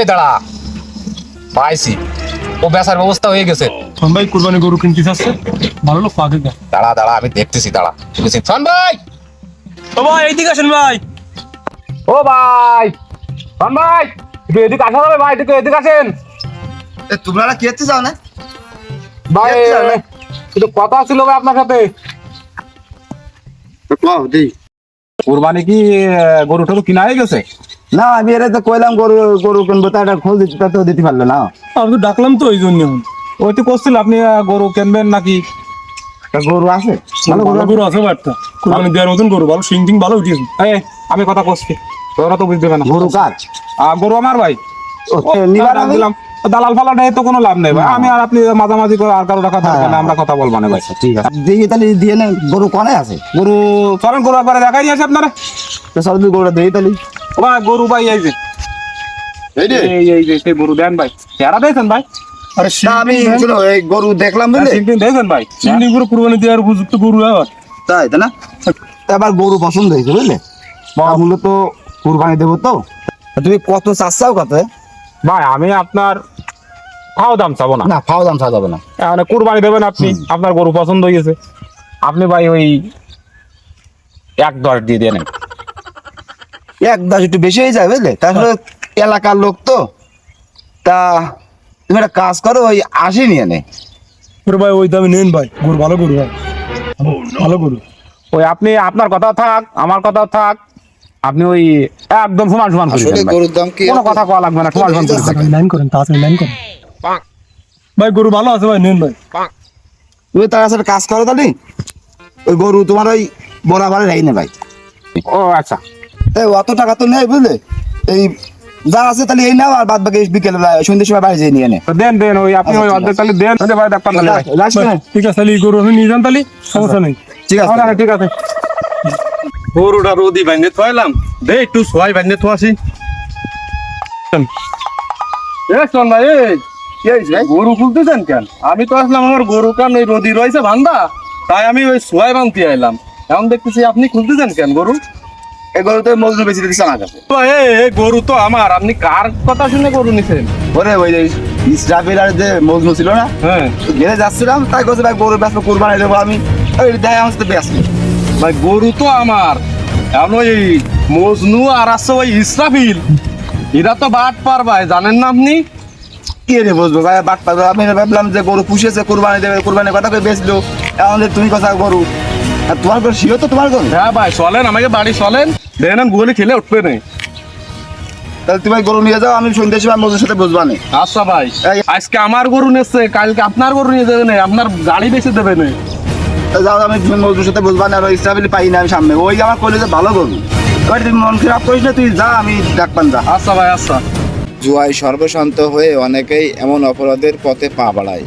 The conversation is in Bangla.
এই দাঁড়া। পাইছি। ও বেচার ব্যবস্থা হয়ে গেছে। শোন ভাই কুরবানি গরু কিনতে চাচ্ছে ভালো লোক পাকে দাঁড়া দাঁড়া আমি দেখতেছি দাঁড়া। দেখতেছি শোন ভাই! ও ভাই এইদিকে আসেন ভাই। ও ভাই! শোন ভাই একটু এদিকে আসা যাবে ভাই একটু এদিকে আসেন। তোমরা কি হচ্ছে যাও না? ভাই? একটু কথা ছিল ভাই আপনার সাথে। কও কুরবানি কি গরু টরু কিনা হয়ে গেছে? না আমি এর তো কইলাম গরু গরু কিনবো তা একটা খোঁজ দিতে তা তো দিতে পারল না। আমি তো ডাকলাম তো ওই জন্য। ওই তো করছিল আপনি আহ, গরু কিনবেন নাকি? গরু আছে। ভালো গরু আছে? গরু আছে। কুরবানি দেওয়ার মতন গরু ভালো সিং টিং ভালো উঠিয়েছে এই আমি কথা তোরা তো বুঝতে পারে না। গরু আহ, গরু আমার ভাই। ও, নিবার দাম আমি দিলাম। দালাল ফালাটা তো কোনো লাভ নেই ভাই। আমি আর আপনি মাঝামাঝি করে আর কারও টাকা দরকার নেই আমরা কথা বলব না ভাই। ঠিক আছে। দিয়ে তাহলে দিয়ে নে গরু কনে আছে? গরু চলেন গরু একবারে দেখাই দিয়েছে আপনারা। তো সব গরুটা দিয়ে তাহলে। ও গরু ভাই এই যে। এই রে এই এই যে সেই গরু দেন ভাই। চেহারা ভাই? আরে আমি এই গরু দেখলাম দিয়েছেন ভাই? টিং কুরবানি দেওয়ার উপযুক্ত গরু আবার তাই তাই না? এবার গরু পছন্দ হয়েছে বুঝলে? মূলত কুরবানি দেবো তো। তুমি কত চাচ্ছাও কত? ভাই আমি আপনার খাও দাম চাবো না। না ফাও দাম যাবে না। মানে কুরবানি দেবেন আপনি আপনার গরু পছন্দ হয়ে গেছে আপনি ভাই ওই এক দশ দিয়ে দেন এক দশ একটু বেশি হয়ে যায় বুঝলে? তারপরে এলাকার লোক তো। তা তুমি একটা কাজ করো ওই আশি নিয়ে নে ওরে ভাই ওই দামে নেন ভাই। গরু ভালো গরু ভাই। ভালো গরু। ওই আপনি আপনার কথা থাক আমার কথা থাক। আপনি ওই একদম সমান সমান করে দেন ভাই। দাম কোনো কথা কওয়া লাগবে না সমান সমান করে লাইন করেন তাড়াতাড়ি লাইন করেন। ভাই গরু ভালো আছে ভাই নেন ভাই। তুমি তার কাছে একটা কাজ করো তাহলে। ওই গরু তোমার ওই বরাবরে রাই নে ভাই। ও আচ্ছা। অত টাকা তো নেই বুঝলে? এই যা আছে তাহলে এই নাও আর বাদ বাকি বিকেলে সন্ধ্যের সময় বাড়ি যেয়ে নিয়ে নে। দেন দেন ওই আপনি ওই অর্ধেক তাহলে দেন ডাক্তার তাহলে ভাই না? ঠিক আছে তাহলে গরু আপনি নিয়ে যান তাহলে সমস্যা নেই। ঠিক আছে। আচ্ছা, ঠিক আছে। গরুটা রোদি থইলাম। দে একটু সোয়াই বান্ধে থোয়াছি এ শোন ভাই? গরু খুলতেছেন কেন? আমি তো আসলাম আমার গরু কান ওই রোদি রয়েছে বান্ধা তাই আমি ওই সোয়াই বানতে আইলাম। এখন দেখতেছি আপনি খুলতেছেন কেন গরু? গরু তো বেশি দিচ্ছে আমার কাছে। গরু তো আমার। আপনি কার কথা শুনে গরু নিছেন? ওরে ওই যে ইসরাফিল আর যে মজনু ছিল না হ্যাঁ। ঘেরে যাচ্ছিলাম তাই বলছে ভাই গরু ব্যস্ত কুরবানি দেবো আমি। ওই দেয় আমার সাথে ব্যস্ত। ভাই গরু তো আমার। এখন ওই মজনু আর আছে ওই ইসরাফিল। এরা তো বাট পার ভাই জানেন না আপনি? কি রে বুঝব ভাই বাট পাবো আমি ভাবলাম যে গরু পুষেছে কুরবানি দেবে কুরবানি কথা বেচলো। এখন তুমি কথা গরু আর তোমার গরু শিও তো তোমার গরু হ্যাঁ ভাই চলেন আমাকে বাড়ি চলেন। দেখেন গুলি খেলে উঠবে নেই তাহলে তুমি গরু নিয়ে যাও আমি সন্ধ্যের সময় মজুর সাথে বুঝবা না। আচ্ছা ভাই আজকে আমার গরু নেছে কালকে আপনার গরু নিয়ে যাবে না আপনার গাড়ি বেঁচে দেবে না। তা যাও আমি মজুর সাথে বুঝবা না আর ওই পাই না আমি সামনে। ওই আমার কইলে যে ভালো গরু। এবার তুমি মন খারাপ করিস না তুই যা আমি ডাকপান যা। আচ্ছা ভাই আচ্ছা। জুয়ায় সর্বশান্ত হয়ে অনেকেই এমন অপরাধের পথে পা বাড়ায়।